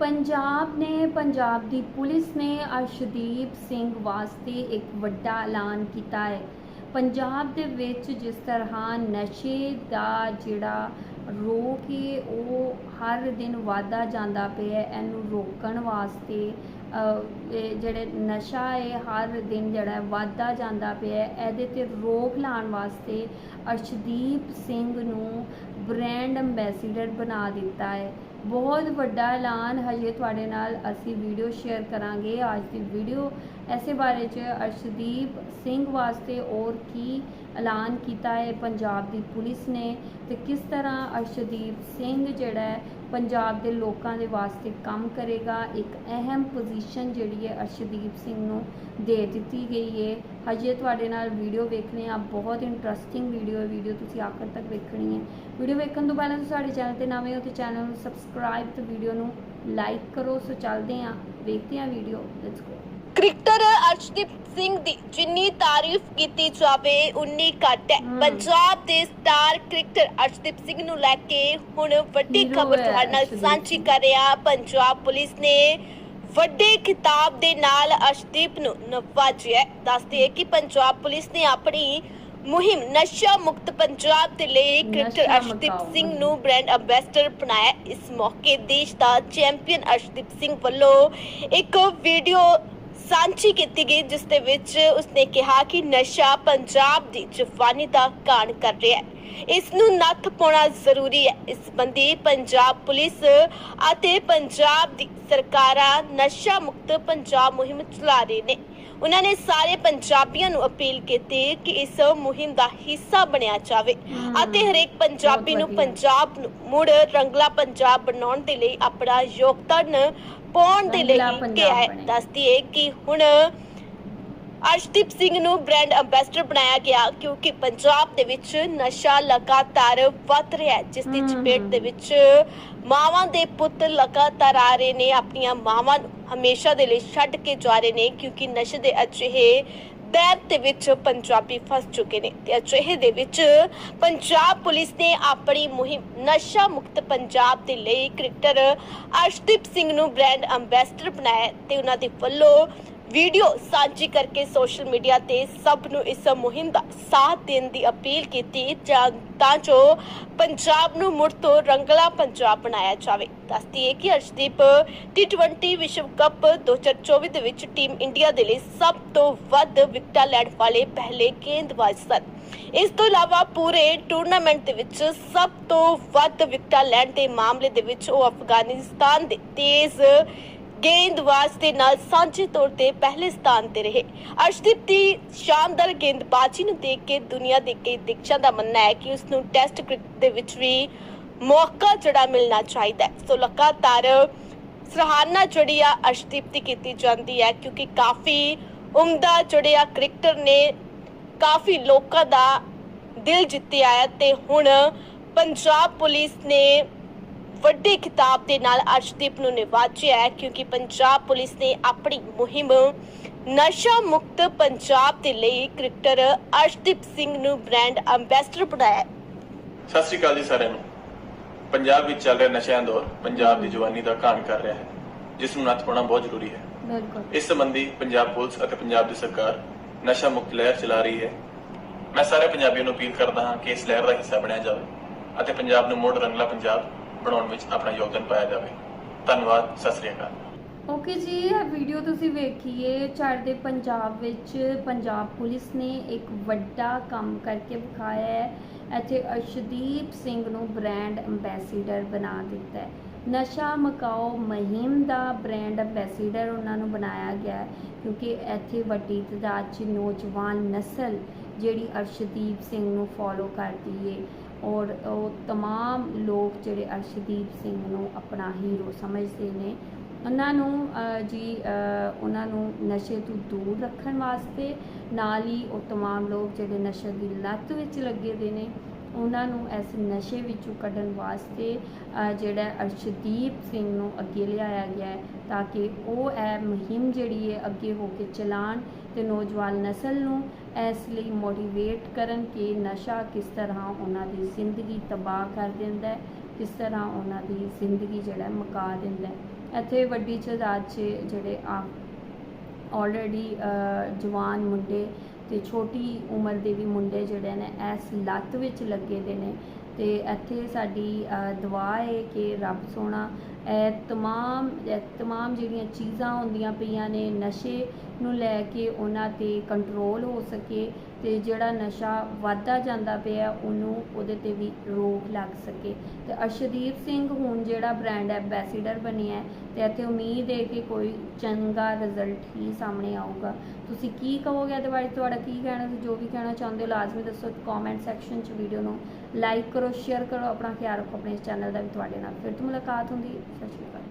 ਪੰਜਾਬ ਨੇ, ਪੰਜਾਬ ਦੀ ਪੁਲਿਸ ਨੇ ਅਰਸ਼ਦੀਪ ਸਿੰਘ ਵਾਸਤੇ ਇੱਕ ਵੱਡਾ ਐਲਾਨ ਕੀਤਾ ਹੈ। ਪੰਜਾਬ ਦੇ ਵਿੱਚ ਜਿਸ ਤਰ੍ਹਾਂ ਨਸ਼ੇ ਦਾ ਜਿਹੜਾ ਰੋਕ ਹੈ, ਉਹ ਹਰ ਦਿਨ ਵਾਧਾ ਜਾਂਦਾ ਪਿਆ ਹੈ। ਇਹਨੂੰ ਰੋਕਣ ਵਾਸਤੇ ਇਹ ਜਿਹੜੇ ਨਸ਼ਾ ਹੈ, ਹਰ ਦਿਨ ਜਿਹੜਾ ਹੈ ਵਾਧਾ ਜਾਂਦਾ ਪਿਆ ਹੈ। ਇਹਦੇ ਤੇ ਰੋਕ ਲਾਉਣ ਵਾਸਤੇ ਅਰਸ਼ਦੀਪ ਸਿੰਘ ਨੂੰ ਬ੍ਰਾਂਡ ਐਂਬੈਸਡਰ ਬਣਾ ਦਿੱਤਾ ਹੈ। ਬਹੁਤ ਵੱਡਾ ਐਲਾਨ ਹਜੇ ਤੁਹਾਡੇ ਨਾਲ ਅਸੀਂ ਵੀਡੀਓ ਸ਼ੇਅਰ ਕਰਾਂਗੇ ਅੱਜ ਦੀ ਵੀਡੀਓ। ਐਸੇ ਬਾਰੇ ਚ ਅਰਸ਼ਦੀਪ ਸਿੰਘ ਵਾਸਤੇ ਔਰ ਕੀ ਐਲਾਨ ਕੀਤਾ ਹੈ ਪੰਜਾਬ ਦੀ ਪੁਲਿਸ ਨੇ ਤੇ ਕਿਸ ਤਰ੍ਹਾਂ ਅਰਸ਼ਦੀਪ ਸਿੰਘ ਜਿਹੜਾ ਹੈ ਪੰਜਾਬ ਦੇ ਲੋਕਾਂ ਦੇ ਵਾਸਤੇ ਕੰਮ ਕਰੇਗਾ। ਇੱਕ ਅਹਿਮ ਪੋਜੀਸ਼ਨ ਜਿਹੜੀ ਹੈ ਅਰਸ਼ਦੀਪ ਸਿੰਘ ਨੂੰ ਦੇ ਦਿੱਤੀ ਗਈ ਹੈ। ਹਜੇ ਤੁਹਾਡੇ ਨਾਲ ਵੀਡੀਓ ਵੇਖਣੀ ਆ ਬਹੁਤ ਇੰਟਰਸਟਿੰਗ ਵੀਡੀਓ ਹੈ। ਵੀਡੀਓ ਤੁਸੀਂ ਆਖਰ ਤੱਕ ਵੇਖਣੀ ਹੈ। ਵੀਡੀਓ ਵੇਖਣ ਤੋਂ ਪਹਿਲਾਂ ਤੁਸੀਂ ਸਾਡੇ ਚੈਨਲ ਤੇ ਨਵੇਂ ਹੋ ਤੇ ਚੈਨਲ ਨੂੰ ਸਬਸਕ੍ਰਾਈਬ ਤੇ ਵੀਡੀਓ ਨੂੰ ਲਾਈਕ ਕਰੋ ਸੋ ਚੱਲਦੇ ਹਾਂ ਵੇਖਦੇ ਹਾਂ video let's go cricketer Arshdeep Singh ਦੀ ਜਿੰਨੀ ਤਾਰੀਫ ਕੀਤੀ ਜਾਵੇ ਉਨੀ ਘੱਟ ਹੈ। ਪੰਜਾਬ ਦੇ ਸਟਾਰ ਕ੍ਰਿਕਟਰ ਅਰਸ਼ਦੀਪ ਸਿੰਘ ਨੂੰ ਲੈ ਕੇ ਹੁਣ ਵੱਡੀ Hero ਖਬਰ ਹੈ ਤੁਹਾਡੇ ਨਾਲ ਅਰਸ਼ਦੀਪ ਸਾਂਝੀ। ਕਰ ਰਿਹਾ ਪੰਜਾਬ ਪੁਲਿਸ ਨੇ ਵੱਡੇ ਖਿਤਾਬ ਦੇ ਨਾਲ ਅਰਸ਼ਦੀਪ ਨੂੰ ਨਵਾਜਿਆ ਹੈ। ਦੱਸਦੇ ਹੈ ਕਿ ਪੰਜਾਬ ਪੁਲਿਸ ਨੇ ਆਪਣੀ ਮੁਹਿੰਮ ਨਸ਼ਾ ਮੁਕਤ ਪੰਜਾਬ ਦੇ ਲਈ ਕ੍ਰਿਕਟਰ ਅਰਸ਼ਦੀਪ ਸਿੰਘ। ਨੂੰ ਬ੍ਰਾਂਡ ਐਂਬੈਸਡਰ ਬਣਾਇਆ ਇਸ ਮੌਕੇ ਦੇਸ਼ ਦਾ ਚੈਂਪੀਅਨ ਅਰਸ਼ਦੀਪ ਸਿੰਘ ਵੱਲੋਂ ਇੱਕ ਵੀਡੀਓ ਸਾਂਝੀ ਕੀਤੀ ਗਈ ਜਿਸ ਦੇ ਵਿੱਚ ਉਸਨੇ ਕਿਹਾ ਕਿ ਨਸ਼ਾ ਪੰਜਾਬ ਦੀ ਜਵਾਨੀ ਦਾ ਕਾਣ ਕਰ ਰਿਹਾ ਹੈ ਇਸ ਨੂੰ ਨੱਥ ਪਾਉਣਾ ਜ਼ਰੂਰੀ ਹੈ ਇਸ ਸੰਬੰਧੀ ਪੰਜਾਬ ਪੁਲਿਸ ਅਤੇ ਪੰਜਾਬ ਦੀ ਸਰਕਾਰਾਂ ਨਸ਼ਾ ਮੁਕਤ ਪੰਜਾਬ ਮੁਹਿੰਮ ਚਲਾ ਰਹੇ ਨੇ ਉਹਨਾਂ ਨੇ ਸਾਰੇ ਪੰਜਾਬੀਆਂ ਨੂੰ ਅਪੀਲ ਕੀਤੀ ਕਿ ਇਸ ਮੁਹਿੰਮ ਦਾ ਹਿੱਸਾ ਬਣਿਆ ਜਾਵੇ ਅਤੇ ਹਰੇਕ ਪੰਜਾਬੀ ਨੂੰ। ਪੰਜਾਬ ਨੂੰ ਮੁੜ ਰੰਗਲਾ ਪੰਜਾਬ ਬਣਾਉਣ ਦੇ ਲਈ ਆਪਣਾ ਯੋਗਦਾਨ ਪਾਉਣ ਦੇ ਲਈ ਕਿਹਾ ਹੈ। ਦੱਸਦੀ ਹੈ ਕਿ ਹੁਣ ਅਰਸ਼ਦੀਪ ਸਿੰਘ ਨੂੰ ਬ੍ਰਾਂਡ ਐਂਬੈਸਡਰ ਬਣਾਇਆ ਗਿਆ ਕਿਉਂਕਿ ਪੰਜਾਬ ਦੇ ਵਿੱਚ ਨਸ਼ਾ ਲਗਾਤਾਰ ਵੱਧ ਰਿਹਾ ਹੈ ਜਿਸ ਦੀ ਚਪੇਟ ਦੇ ਵਿੱਚ ਮਾਵਾਂ ਦੇ ਪੁੱਤ ਲਗਾਤਾਰ ਆ ਰਹੇ ਨੇ ਆਪਣੀਆਂ ਮਾਵਾਂ ਨੂੰ ਹਮੇਸ਼ਾ ਦੇ ਲਈ ਛੱਡ ਕੇ ਜਾ ਰਹੇ ਨੇ ਕਿਉਂਕਿ ਨਸ਼ੇ ਦੇ ਅਜਿਹੇ ਦੈਤ ਦੇ ਵਿੱਚ ਪੰਜਾਬੀ ਫਸ ਚੁੱਕੇ ਨੇ ਤੇ ਅਜਿਹੇ ਦੇ ਵਿੱਚ ਪੰਜਾਬ ਪੁਲਿਸ ਨੇ ਆਪਣੀ ਮੁਹਿੰਮ ਨਸ਼ਾ ਮੁਕਤ ਪੰਜਾਬ ਦੇ ਲਈ ਕ੍ਰਿਕਟਰ ਅਰਸ਼ਦੀਪ ਸਿੰਘ ਨੂੰ ਬ੍ਰਾਂਡ ਐਂਬੈਸਡਰ ਬਣਾਇਆ ਤੇ ਉਹਨਾਂ ਦੇ ਵੱਲੋਂ ਵੀਡੀਓ ਸਾਂਝੀ ਕਰਕੇ ਸੋਸ਼ਲ ਮੀਡੀਆ ਤੇ ਸਭ ਨੂੰ ਇਸ ਮੁਹਿੰਮ ਦਾ ਸਾਥ ਦੇਣ ਦੀ ਅਪੀਲ ਕੀਤੀ ਤਾਂ ਜੋ ਪੰਜਾਬ ਨੂੰ ਮੁੜ ਤੋਂ ਰੰਗਲਾ ਪੰਜਾਬ ਬਣਾਇਆ ਜਾਵੇ। ਦੱਸਦੀ ਹੈ ਕਿ ਅਰਸ਼ਦੀਪ T20 ਵਿਸ਼ਵ ਕੱਪ 2024 ਦੇ ਵਿੱਚ ਟੀਮ ਇੰਡੀਆ ਦੇ ਲਈ ਸਭ ਤੋਂ ਵੱਧ ਵਿਕਟਾਂ ਲੈਣ ਵਾਲੇ ਪਹਿਲੇ ਗੇਂਦਬਾਜ਼ ਸਨ। ਇਸ ਤੋਂ ਇਲਾਵਾ ਪੂਰੇ ਟੂਰਨਾਮੈਂਟ ਦੇ ਵਿੱਚ ਸਭ ਤੋਂ ਵੱਧ ਵਿਕਟਾਂ ਲੈਣ ਦੇ ਮਾਮਲੇ ਦੇ ਵਿੱਚ ਉਹ ਅਫਗਾਨਿਸਤਾਨ ਦੇ ਤੇਜ਼ ਗੇਂਦਬਾਜ਼ ਦੇ ਨਾਲ ਸਾਂਝੇ ਤੌਰ ਤੇ ਪਹਿਲੇ ਸਥਾਨ ਤੇ ਰਹੇ। ਅਰਸ਼ਦੀਪ ਦੀ ਸ਼ਾਨਦਾਰ ਗੇਂਦਬਾਜ਼ੀ ਨੂੰ ਦੇਖ ਕੇ ਦੁਨੀਆ ਦੇ ਕਈ ਦਿਗਜਾਂ ਦਾ ਮੰਨਣਾ ਹੈ ਕਿ ਉਸ ਨੂੰ ਟੈਸਟ ਕ੍ਰਿਕਟ ਦੇ ਵਿੱਚ ਵੀ ਮੌਕਾ ਜਿਹੜਾ ਮਿਲਣਾ ਚਾਹੀਦਾ ਹੈ। ਸੋ ਲਗਾਤਾਰ ਸਰਾਹਨਾ ਜਿਹੜੀ ਆ ਅਰਸ਼ਦੀਪ ਦੀ ਕੀਤੀ ਜਾਂਦੀ ਹੈ ਕਿਉਂਕਿ ਕਾਫੀ ਉਮਦਾ ਜਿਹੜੇ ਆ ਕ੍ਰਿਕਟਰ ਨੇ ਕਾਫੀ ਲੋਕਾਂ ਦਾ ਦਿਲ ਜਿੱਤਿਆ ਹੈ ਤੇ ਹੁਣ ਪੰਜਾਬ ਪੁਲਿਸ ਨੇ ਵੱਡੇ ਖਿਤਾਬ ਦੇ ਨਾਲ ਅਰਸ਼ਦੀਪ ਨੂੰ ਨਿਵਾਜਿਆ ਹੈ ਕਿਉਂਕਿ ਪੰਜਾਬ ਪੁਲਿਸ ਨੇ ਆਪਣੀ ਮੁਹਿੰਮ ਨਸ਼ਾ ਮੁਕਤ ਪੰਜਾਬ ਦੇ ਲਈ ਕ੍ਰਿਕਟਰ ਅਰਸ਼ਦੀਪ ਸਿੰਘ ਨੂੰ ਬ੍ਰਾਂਡ ਐਂਬੈਸਡਰ ਬਣਾਇਆ ਹੈ। ਸਤਿ ਸ਼੍ਰੀ ਅਕਾਲ ਜੀ ਸਾਰਿਆਂ ਨੂੰ। ਪੰਜਾਬ ਵਿੱਚ ਚੱਲ ਰਿਹਾ ਨਸ਼ਿਆਂ ਦੌਰ ਪੰਜਾਬ ਦੀ ਜਵਾਨੀ ਦਾ ਘਾਣ ਕਰ ਰਿਹਾ ਹੈ ਜਿਸ ਨੂੰ ਨੱਥ ਪਾਉਣਾ ਬਹੁਤ ਜ਼ਰੂਰੀ ਹੈ। ਬਿਲਕੁਲ। ਇਸ ਸੰਬੰਧੀ ਪੰਜਾਬ ਪੁਲਿਸ ਅਤੇ ਪੰਜਾਬ ਦੀ ਸਰਕਾਰ ਨਸ਼ਾ ਮੁਕਤ ਲਹਿਰ ਚਲਾ ਰਹੀ ਹੈ। ਮੈਂ ਸਾਰੇ ਪੰਜਾਬੀਆਂ ਨੂੰ ਅਪੀਲ ਕਰਦਾ ਹਾਂ ਕਿ ਇਸ ਲਹਿਰ ਦਾ ਹਿੱਸਾ ਬਣਿਆ ਜਾਵੇ ਅਤੇ ਪੰਜਾਬ ਨੂੰ ਮੁੜ ਰੰਗਲਾ ਪੰਜਾਬ ਬਣਾਉਣ ਵਿੱਚ ਆਪਣਾ ਯੋਗਦਾਨ ਪਾਇਆ ਜਾਵੇ। ਧੰਨਵਾਦ, ਸਤਿ ਸ਼੍ਰੀ ਅਕਾਲ। ਓਕੇ ਜੀ, ਇਹ ਵੀਡੀਓ ਤੁਸੀਂ ਵੇਖੀਏ, ਚੜ੍ਹਦੇ ਪੰਜਾਬ ਵਿੱਚ ਪੰਜਾਬ ਪੁਲਿਸ ਨੇ ਇੱਕ ਵੱਡਾ ਕੰਮ ਕਰਕੇ ਵਿਖਾਇਆ ਹੈ। ਇੱਥੇ ਅਰਸ਼ਦੀਪ ਸਿੰਘ ਨੂੰ ਬ੍ਰਾਂਡ ਐਂਬੈਸਡਰ ਬਣਾ ਦਿੱਤਾ ਹੈ। ਨਸ਼ਾ ਮਕਾਓ ਮੁਹਿੰਮ ਦਾ ਬ੍ਰਾਂਡ ਐਂਬੈਸਡਰ ਉਹਨਾਂ ਨੂੰ ਬਣਾਇਆ ਗਿਆ ਕਿਉਂਕਿ ਇੱਥੇ ਵੱਡੀ ਤਾਦਾਦ 'ਚ ਨੌਜਵਾਨ ਨਸਲ ਜਿਹੜੀ ਅਰਸ਼ਦੀਪ ਸਿੰਘ ਨੂੰ ਫੋਲੋ ਕਰਦੀ ਏ। ਔਰ ਉਹ तमाम ਲੋਕ ਜਿਹੜੇ ਅਰਸ਼ਦੀਪ ਸਿੰਘ ਨੂੰ ਆਪਣਾ ਹੀਰੋ ਸਮਝਦੇ ਨੇ ਉਹਨਾਂ ਨੂੰ ਅਹ, ਜੀ ਅਹ, ਉਹਨਾਂ ਨੂੰ ਨਸ਼ੇ ਤੋਂ ਦੂਰ ਰੱਖਣ ਵਾਸਤੇ ਨਾਲ ਹੀ ਉਹ तमाम ਲੋਕ ਜਿਹੜੇ ਨਸ਼ੇ ਦੀ ਲੱਤ ਵਿੱਚ ਲੱਗੇ ਦੇ ਨੇ ਉਹਨਾਂ ਨੂੰ ਇਸ ਨਸ਼ੇ ਵਿੱਚੋਂ ਕੱਢਣ ਵਾਸਤੇ ਜਿਹੜਾ ਅਰਸ਼ਦੀਪ ਸਿੰਘ ਨੂੰ ਅੱਗੇ ਲਿਆਇਆ ਗਿਆ ਹੈ ਤਾਂ ਕਿ ਉਹ ਇਹ ਮੁਹਿੰਮ ਜਿਹੜੀ ਹੈ ਅੱਗੇ ਹੋ ਕੇ ਚਲਾਣ ਤੇ ਨੌਜਵਾਨ ਨਸਲ ਨੂੰ ਇਸ ਲਈ ਮੋਟੀਵੇਟ ਕਰਨ ਕਿ ਨਸ਼ਾ ਕਿਸ ਤਰ੍ਹਾਂ ਉਹਨਾਂ ਦੀ ਜ਼ਿੰਦਗੀ ਤਬਾਹ ਕਰ ਦਿੰਦਾ ਹੈ, ਕਿਸ ਤਰ੍ਹਾਂ ਉਹਨਾਂ ਦੀ ਜ਼ਿੰਦਗੀ ਜਿਹੜਾ ਹੈ ਮੁਕਾ ਦਿੰਦਾ ਹੈ। ਇੱਥੇ ਵੱਡੀ ਤਾਦਾਦ 'ਚ ਜਿਹੜੇ ਆ ਆਲਰੇਡੀ ਜਵਾਨ ਮੁੰਡੇ ਤੇ ਛੋਟੀ ਉਮਰ ਦੇ ਵੀ ਮੁੰਡੇ ਜਿਹੜੇ ਨੇ, ਇਸ ਲੱਤ ਵਿੱਚ ਲੱਗੇ ਦੇ ਨੇ ਤੇ ਇੱਥੇ ਸਾਡੀ ਦੁਆ ਹੈ ਕਿ ਰੱਬ ਸੋਹਣਾ, ਇਹ ਤਮਾਮ ਇਹ ਤਮਾਮ ਜਿਹੜੀਆਂ ਚੀਜ਼ਾਂ ਹੁੰਦੀਆਂ ਪਈਆਂ ਨੇ ਨਸ਼ੇ ਨੂੰ ਲੈ ਕੇ ਉਹਨਾਂ ਤੇ ਕੰਟਰੋਲ ਹੋ ਸਕੇ ਤੇ ਜਿਹੜਾ ਨਸ਼ਾ ਵੱਧਦਾ ਜਾਂਦਾ ਪਿਆ, ਉਹਨੂੰ ਉਹਦੇ ਤੇ ਵੀ ਰੋਕ ਲੱਗ ਸਕੇ। ਤੇ ਅਰਸ਼ਦੀਪ ਸਿੰਘ ਹੁਣ ਜਿਹੜਾ ਬ੍ਰਾਂਡ ਐਂਬੈਸਡਰ ਬਣਿਆ ਹੈ, ਤੇ ਇੱਥੇ ਉਮੀਦ ਹੈ ਕਿ ਕੋਈ ਚੰਗਾ ਰਿਜ਼ਲਟ ਹੀ ਸਾਹਮਣੇ ਆਊਗਾ। ਤੁਸੀਂ ਕੀ ਕਹੋਗੇ ਇਹਦੇ ਬਾਰੇ? ਤੁਹਾਡਾ ਕੀ ਕਹਿਣਾ? ਤੇ ਜੋ ਵੀ ਕਹਿਣਾ ਚਾਹੁੰਦੇ ਹੋ, ਲਾਜ਼ਮੀ ਦੱਸੋ ਕਮੈਂਟ ਸੈਕਸ਼ਨ 'ਚ ਵੀਡੀਓ ਨੂੰ ਲਾਈਕ ਕਰੋ ਸ਼ੇਅਰ ਕਰੋ, ਆਪਣਾ ਖਿਆਲ ਰੱਖੋ, ਆਪਣੇ ਇਸ ਚੈਨਲ ਦਾ ਵੀ ਤੁਹਾਡੇ ਨਾਲ। ਫਿਰ ਤੋਂ ਮੁਲਾਕਾਤ ਹੁੰਦੀ ਹੈ। ਸਤਿ ਸ਼੍ਰੀ ਅਕਾਲ